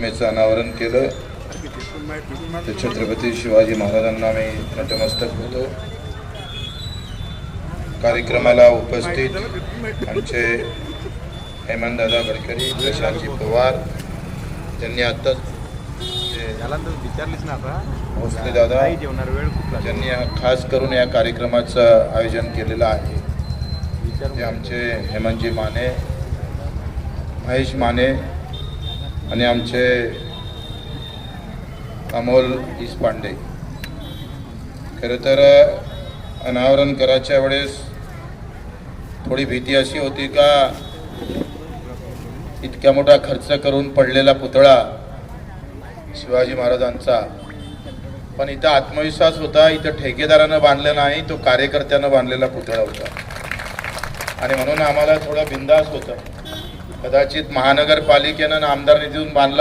अनावरण केलं. तर छत्रपती शिवाजी महाराजांना मी नतमस्तक होतो. कार्यक्रमाला उपस्थित आमचे हेमंतदादा गडकरी प्रशांतजी पवार त्यांनी आत्ताच भोसले दादा. ज्यांनी खास करून या कार्यक्रमाचं आयोजन केलेलं आहे. ते आमचे हेमंतजी माने महेश माने आणि आमचे अमोल इसपांडे खरं तर अनावरण करायच्या वेळेस थोडी भीती अशी होती का इतक्या मोठा खर्च करून पडलेला पुतळा शिवाजी महाराजांचा. पण इथं आत्मविश्वास होता इथं ठेकेदारानं बांधलं नाही तो कार्यकर्त्यानं बांधलेला पुतळा होता. आणि म्हणून आम्हाला थोडा बिंदास होतं. कदाचित महानगरपालिकेनं आमदार निधीतून बांधला